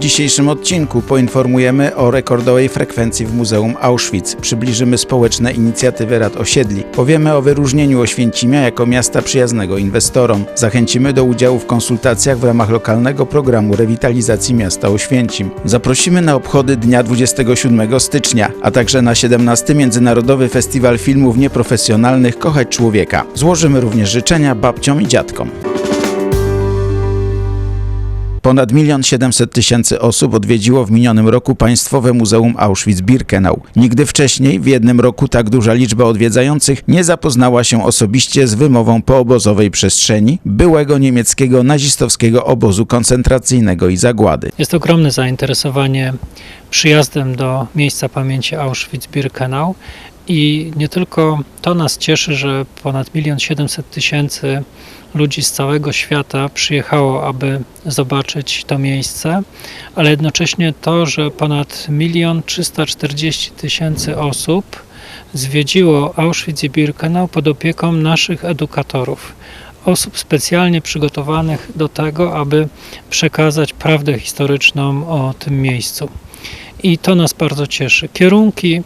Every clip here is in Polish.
dzisiejszym odcinku poinformujemy o rekordowej frekwencji w Muzeum Auschwitz, przybliżymy społeczne inicjatywy rad osiedli, powiemy o wyróżnieniu Oświęcimia jako miasta przyjaznego inwestorom, zachęcimy do udziału w konsultacjach w ramach lokalnego programu rewitalizacji miasta Oświęcim. Zaprosimy na obchody dnia 27 stycznia, a także na 17 Międzynarodowy Festiwal Filmów Nieprofesjonalnych Kochać Człowieka. Złożymy również życzenia babciom i dziadkom. Ponad 1 700 tysięcy osób odwiedziło w minionym roku Państwowe Muzeum Auschwitz-Birkenau. Nigdy wcześniej w jednym roku tak duża liczba odwiedzających nie zapoznała się osobiście z wymową poobozowej przestrzeni byłego niemieckiego nazistowskiego obozu koncentracyjnego i zagłady. Jest ogromne zainteresowanie przyjazdem do miejsca pamięci Auschwitz-Birkenau i nie tylko to nas cieszy, że ponad 1 700 tysięcy ludzi z całego świata przyjechało, aby zobaczyć to miejsce, ale jednocześnie to, że ponad 1 340 tysięcy osób zwiedziło Auschwitz i Birkenau pod opieką naszych edukatorów. Osób specjalnie przygotowanych do tego, aby przekazać prawdę historyczną o tym miejscu. I to nas bardzo cieszy. Kierunki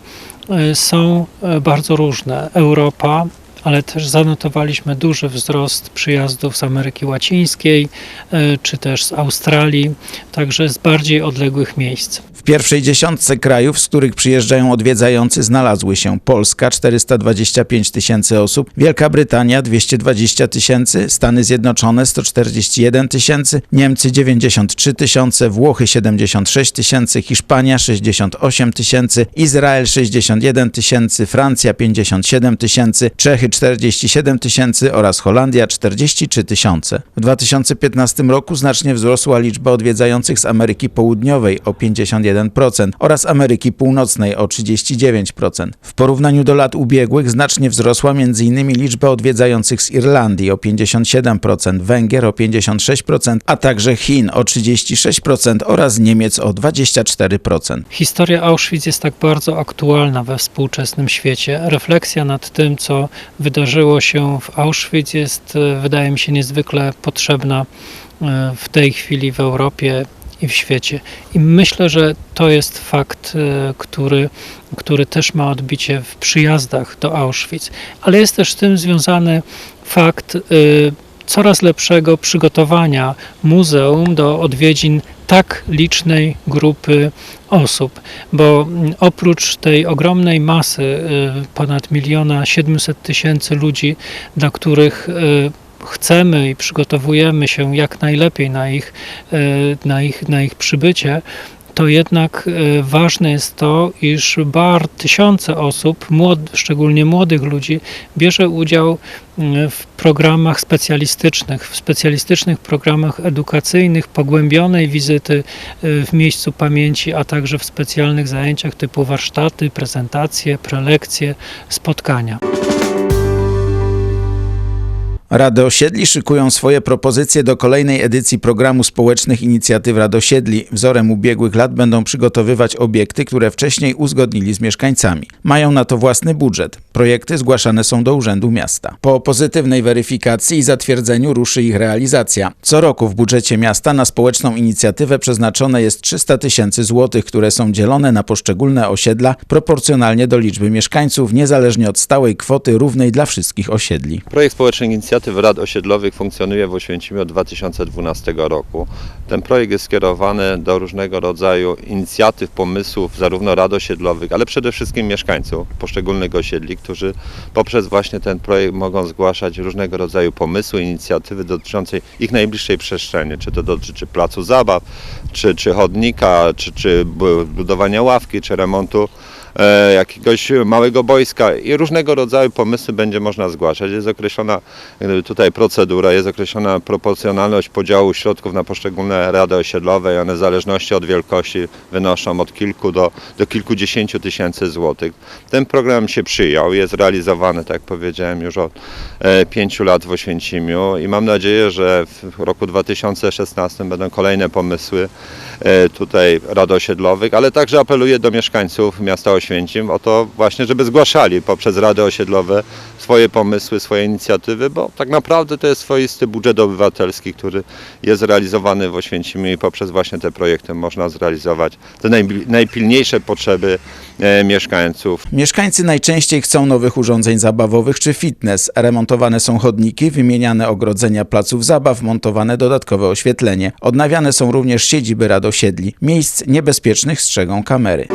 są y, bardzo różne. Europa, ale też zanotowaliśmy duży wzrost przyjazdów z Ameryki Łacińskiej, y, czy też z Australii, także z bardziej odległych miejsc. W pierwszej dziesiątce krajów, z których przyjeżdżają odwiedzający, znalazły się Polska 425 tysięcy osób, Wielka Brytania 220 tysięcy, Stany Zjednoczone 141 tysięcy, Niemcy 93 tysiące, Włochy 76 tysięcy, Hiszpania 68 tysięcy, Izrael 61 tysięcy, Francja 57 tysięcy, Czechy 47 tysięcy oraz Holandia 43 tysiące. W 2015 roku znacznie wzrosła liczba odwiedzających z Ameryki Południowej o 51% oraz Ameryki Północnej o 39%. W porównaniu do lat ubiegłych znacznie wzrosła m.in. liczba odwiedzających z Irlandii o 57%, Węgier o 56%, a także Chin o 36% oraz Niemiec o 24%. Historia Auschwitz jest tak bardzo aktualna we współczesnym świecie. Refleksja nad tym, co wydarzyło się w Auschwitz, jest, e, wydaje mi się, niezwykle potrzebna e, w tej chwili w Europie i w świecie. I myślę, że to jest fakt, e, który, który też ma odbicie w przyjazdach do Auschwitz, ale jest też z tym związany fakt coraz lepszego przygotowania muzeum do odwiedzin tak licznej grupy osób, bo oprócz tej ogromnej masy y, ponad miliona 700 tysięcy ludzi, dla których y, chcemy i przygotowujemy się jak najlepiej na ich, y, na ich, na ich przybycie, to jednak ważne jest to, iż bar tysiące osób, młod, szczególnie młodych ludzi, bierze udział w programach specjalistycznych, w specjalistycznych programach edukacyjnych, pogłębionej wizyty w miejscu pamięci, a także w specjalnych zajęciach typu warsztaty, prezentacje, prelekcje, spotkania. Rady Osiedli szykują swoje propozycje do kolejnej edycji programu społecznych inicjatyw Rad Osiedli. Wzorem ubiegłych lat będą przygotowywać obiekty, które wcześniej uzgodnili z mieszkańcami. Mają na to własny budżet. Projekty zgłaszane są do Urzędu Miasta. Po pozytywnej weryfikacji i zatwierdzeniu ruszy ich realizacja. Co roku w budżecie miasta na społeczną inicjatywę przeznaczone jest 300 tysięcy złotych, które są dzielone na poszczególne osiedla proporcjonalnie do liczby mieszkańców, niezależnie od stałej kwoty równej dla wszystkich osiedli. Projekt Społecznych Inicjatyw Rad Osiedlowych funkcjonuje w Oświęcimiu od 2012 roku. Ten projekt jest skierowany do różnego rodzaju inicjatyw, pomysłów, zarówno rad osiedlowych, ale przede wszystkim mieszkańców poszczególnych osiedli, którzy poprzez właśnie ten projekt mogą zgłaszać różnego rodzaju pomysły, inicjatywy dotyczące ich najbliższej przestrzeni, czy to dotyczy placu zabaw, czy, czy chodnika, czy, czy budowania ławki, czy remontu jakiegoś małego boiska i różnego rodzaju pomysły będzie można zgłaszać. Jest określona e, tutaj procedura, jest określona proporcjonalność podziału środków na poszczególne rady osiedlowe i one w zależności od wielkości wynoszą od kilku do, do kilkudziesięciu tysięcy złotych. Ten program się przyjął, jest realizowany, tak jak powiedziałem, już od e, pięciu lat w Oświęcimiu i mam nadzieję, że w roku 2016 będą kolejne pomysły e, tutaj rad osiedlowych, ale także apeluję do mieszkańców miasta Oświęcimia, Oświęcim o to właśnie, żeby zgłaszali poprzez Rady Osiedlowe swoje pomysły, swoje inicjatywy, bo tak naprawdę to jest swoisty budżet obywatelski, który jest realizowany w Oświęcimiu i poprzez właśnie te projekty można zrealizować te najpilniejsze potrzeby e, mieszkańców. Mieszkańcy najczęściej chcą nowych urządzeń zabawowych czy fitness. Remontowane są chodniki, wymieniane ogrodzenia placów zabaw, montowane dodatkowe oświetlenie. Odnawiane są również siedziby rad osiedli. Miejsc niebezpiecznych strzegą kamery.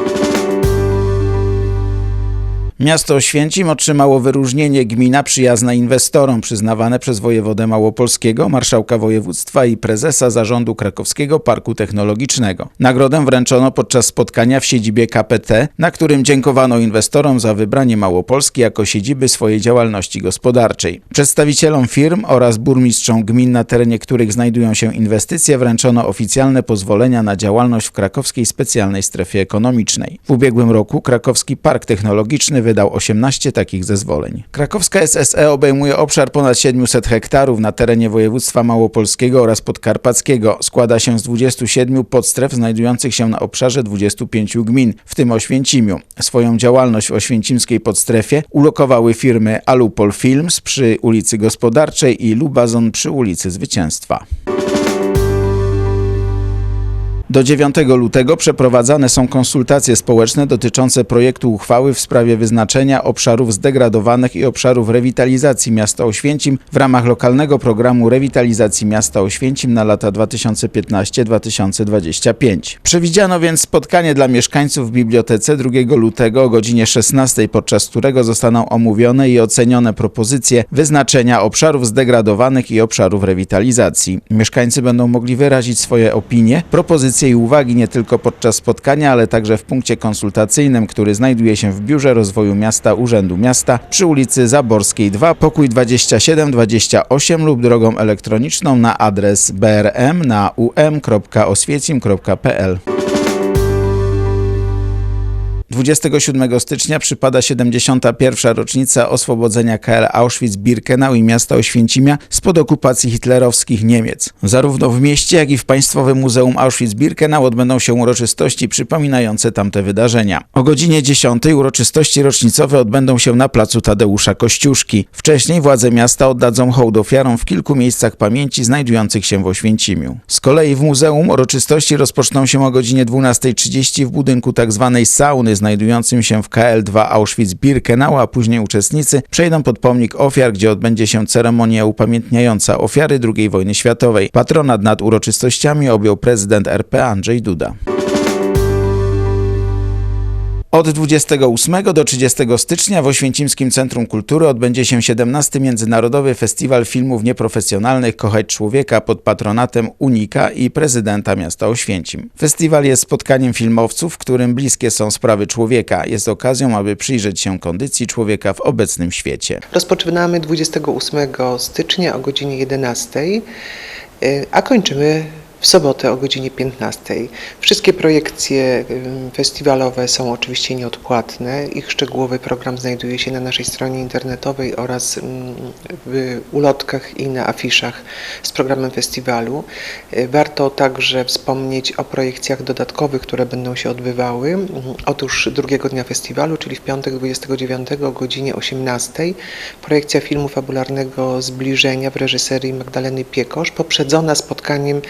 Miasto Oświęcim otrzymało wyróżnienie Gmina Przyjazna Inwestorom przyznawane przez wojewodę małopolskiego, marszałka województwa i prezesa zarządu Krakowskiego Parku Technologicznego. Nagrodę wręczono podczas spotkania w siedzibie KPT, na którym dziękowano inwestorom za wybranie Małopolski jako siedziby swojej działalności gospodarczej. Przedstawicielom firm oraz burmistrzom gmin, na terenie których znajdują się inwestycje, wręczono oficjalne pozwolenia na działalność w krakowskiej specjalnej strefie ekonomicznej. W ubiegłym roku Krakowski Park Technologiczny wydał 18 takich zezwoleń. Krakowska SSE obejmuje obszar ponad 700 hektarów na terenie województwa małopolskiego oraz podkarpackiego. Składa się z 27 podstref znajdujących się na obszarze 25 gmin, w tym Oświęcimiu. Swoją działalność w oświęcimskiej podstrefie ulokowały firmy Alupol Films przy ulicy Gospodarczej i Lubazon przy ulicy Zwycięstwa. Do 9 lutego przeprowadzane są konsultacje społeczne dotyczące projektu uchwały w sprawie wyznaczenia obszarów zdegradowanych i obszarów rewitalizacji miasta Oświęcim w ramach lokalnego programu rewitalizacji miasta Oświęcim na lata 2015-2025. Przewidziano więc spotkanie dla mieszkańców w bibliotece 2 lutego o godzinie 16, podczas którego zostaną omówione i ocenione propozycje wyznaczenia obszarów zdegradowanych i obszarów rewitalizacji. Mieszkańcy będą mogli wyrazić swoje opinie, propozycje i uwagi nie tylko podczas spotkania, ale także w punkcie konsultacyjnym, który znajduje się w Biurze Rozwoju Miasta Urzędu Miasta przy ulicy Zaborskiej 2, pokój 2728 lub drogą elektroniczną na adres brm na um.oswiecim.pl. 27 stycznia przypada 71. rocznica oswobodzenia KL Auschwitz-Birkenau i miasta Oświęcimia spod okupacji hitlerowskich Niemiec. Zarówno w mieście, jak i w Państwowym Muzeum Auschwitz-Birkenau odbędą się uroczystości przypominające tamte wydarzenia. O godzinie 10 uroczystości rocznicowe odbędą się na placu Tadeusza Kościuszki. Wcześniej władze miasta oddadzą hołd ofiarom w kilku miejscach pamięci znajdujących się w Oświęcimiu. Z kolei w muzeum uroczystości rozpoczną się o godzinie 12.30 w budynku tzw. sauny znajdującym się w KL2 Auschwitz-Birkenau, a później uczestnicy przejdą pod pomnik ofiar, gdzie odbędzie się ceremonia upamiętniająca ofiary II wojny światowej. Patronat nad uroczystościami objął prezydent RP Andrzej Duda. Od 28 do 30 stycznia w Oświęcimskim Centrum Kultury odbędzie się 17. Międzynarodowy Festiwal Filmów Nieprofesjonalnych Kochać Człowieka pod patronatem Unika i prezydenta miasta Oświęcim. Festiwal jest spotkaniem filmowców, którym bliskie są sprawy człowieka. Jest okazją, aby przyjrzeć się kondycji człowieka w obecnym świecie. Rozpoczynamy 28 stycznia o godzinie 11, y, a kończymy w sobotę o godzinie 15. Wszystkie projekcje festiwalowe są oczywiście nieodpłatne. Ich szczegółowy program znajduje się na naszej stronie internetowej oraz w ulotkach i na afiszach z programem festiwalu. Y, Warto także wspomnieć o projekcjach dodatkowych, które będą się odbywały. Otóż drugiego dnia festiwalu, czyli w piątek 29 o godzinie 18, projekcja filmu fabularnego Zbliżenia w reżyserii Magdaleny Piekosz, poprzedzona spotkaniem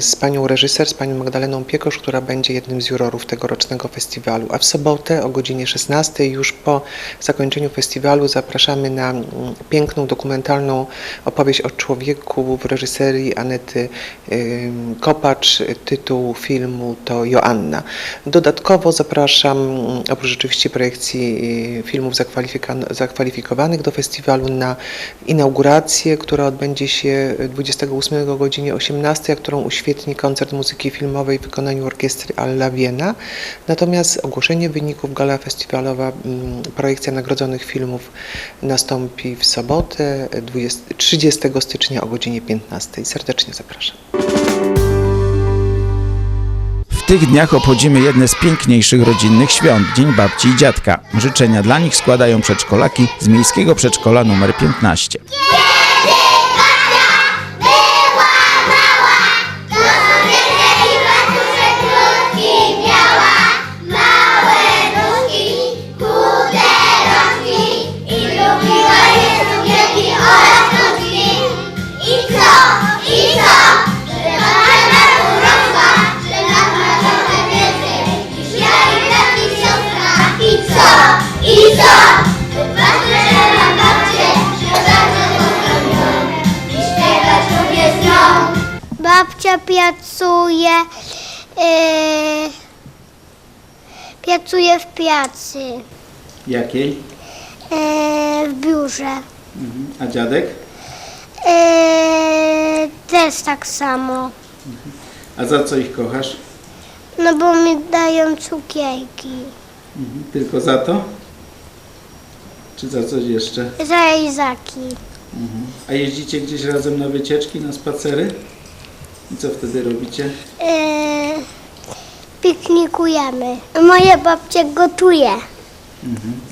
z panią reżyser, z panią Magdaleną Piekosz, która będzie jednym z jurorów tegorocznego festiwalu. A w sobotę o godzinie 16, już po zakończeniu festiwalu, zapraszamy na mm, piękną dokumentalną opowieść o człowieku w reżyserii Anety Kopacz. Tytuł filmu to Joanna. Dodatkowo zapraszam, mm, oprócz oczywiście projekcji y, filmów zakwalifikowanych do festiwalu, na inaugurację, która odbędzie się 28 o godzinie 18, a którą uświetni koncert muzyki filmowej w wykonaniu orkiestry Alla Wiena. Natomiast ogłoszenie wyników gala festiwalowa, mm, projekcja nagrodzonych filmów nastąpi w sobotę 20, 30 stycznia o godzinie 15. Serdecznie zapraszam. W tych dniach obchodzimy jedne z piękniejszych rodzinnych świąt Dzień Babci i Dziadka. Życzenia dla nich składają przedszkolaki z Miejskiego Przedszkola nr 15. pracuje, yy, pracuje w pracy, Jakiej? yy, w biurze. A dziadek? Yy, też tak samo. A za co ich kochasz? No bo mi dają cukierki. Tylko za to? Czy za coś jeszcze? Za Izaki. A jeździcie gdzieś razem na wycieczki, na spacery? I co wtedy robicie? Yy, piknikujemy. Moja babcia gotuje.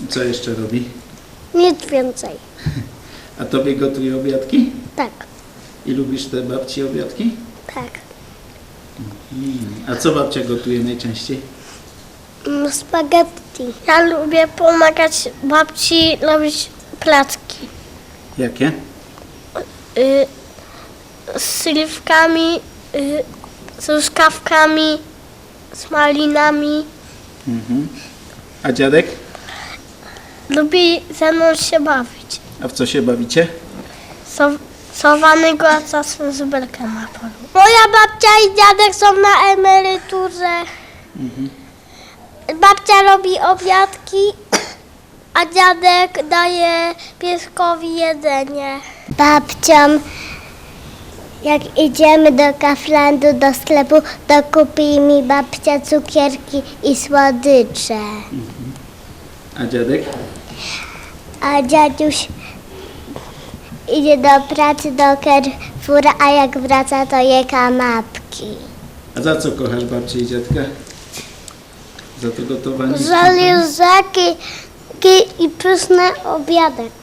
I co jeszcze robi? Nic więcej. A tobie gotuje obiadki? Tak, I lubisz te babci obiadki? tak. A co babcia gotuje najczęściej? Mm, Spaghetti. Ja lubię pomagać babci robić placki. Jakie? Y, z śliwkami, y, z truskawkami, z malinami. A dziadek? Lubi ze mną się bawić. A w co się bawicie? So, sowanego czasem z belkiem na polu. Moja babcia i dziadek są na emeryturze. Babcia robi obiadki, a dziadek daje pieskowi jedzenie. Babcią, jak idziemy do Kaflandu, do sklepu, to kupi mi babcia cukierki i słodycze. A dziadek? A dziaduś idzie do pracy do Carrefoura, a jak wraca, to je kanapki. A za co kochasz babcię i dziadka? Za to gotowanie? Za lizaki i pyszny obiadek.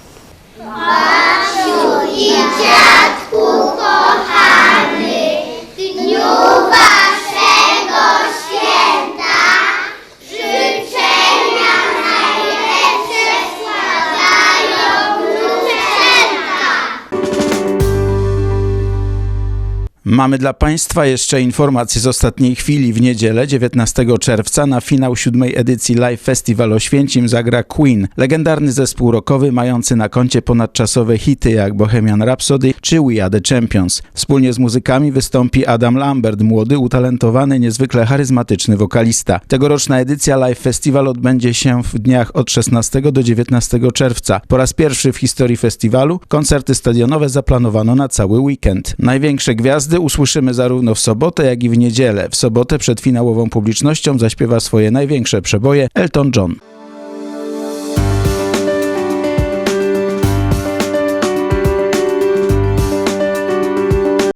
Маму і дядьку коханий, дню вашого Mamy dla Państwa jeszcze informacje z ostatniej chwili. W niedzielę 19 czerwca na finał siódmej edycji Live Festival Oświęcim zagra Queen, legendarny zespół rockowy mający na koncie ponadczasowe hity jak Bohemian Rhapsody czy We Are The Champions. Wspólnie z muzykami wystąpi Adam Lambert, młody, utalentowany, niezwykle charyzmatyczny wokalista. Tegoroczna edycja Live Festival odbędzie się w dniach od 16 do 19 czerwca. Po raz pierwszy w historii festiwalu koncerty stadionowe zaplanowano na cały weekend. Największe usłyszymy zarówno w sobotę, jak i w niedzielę. W sobotę przed finałową publicznością zaśpiewa swoje największe przeboje Elton John.